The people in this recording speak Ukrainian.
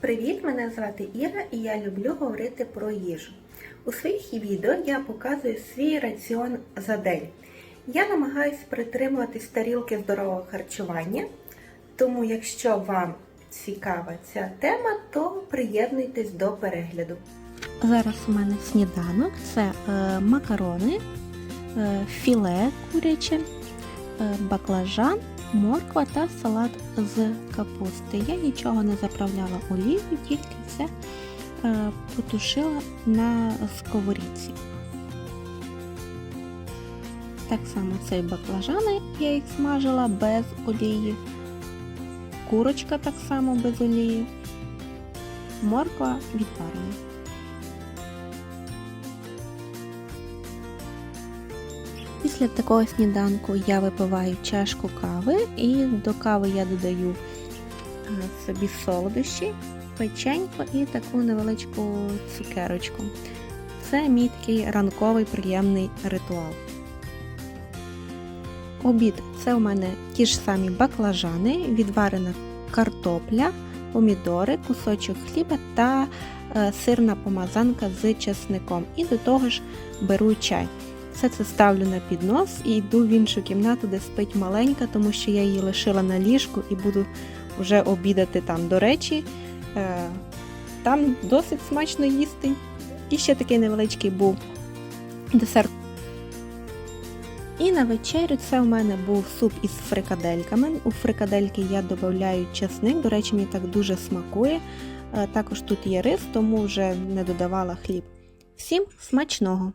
Привіт, мене звати Іра і я люблю говорити про їжу. У своїх відео я показую свій раціон за день. Я намагаюся притримуватись тарілки здорового харчування, тому якщо вам цікава ця тема, то приєднуйтесь до перегляду. Зараз у мене сніданок це е, макарони, е, філе куряче, баклажан, морква та салат з капусти. Я нічого не заправляла олією, тільки все е, потушила на сковорідці. Так само цей баклажани я їх смажила без олії. Курочка так само без олії. Морква відварена. Після такого сніданку я випиваю чашку кави і до кави я додаю собі солодощі, печенько і таку невеличку цукерочку. Це мій такий ранковий приємний ритуал. Обід це у мене ті ж самі баклажани, відварена картопля, помідори, кусочок хліба та е, сирна помазанка з чесником. І до того ж беру чай. Все це ставлю на піднос і йду в іншу кімнату, де спить маленька, тому що я її лишила на ліжку і буду вже обідати там. До речі, е, там досить смачно їсти. І ще такий невеличкий був десерт. І на вечерю це у мене був суп із фрикадельками. У фрикадельки я додаю чесник, до речі, мені так дуже смакує. Е, Також тут є рис, тому вже не додавала хліб. Всім смачного!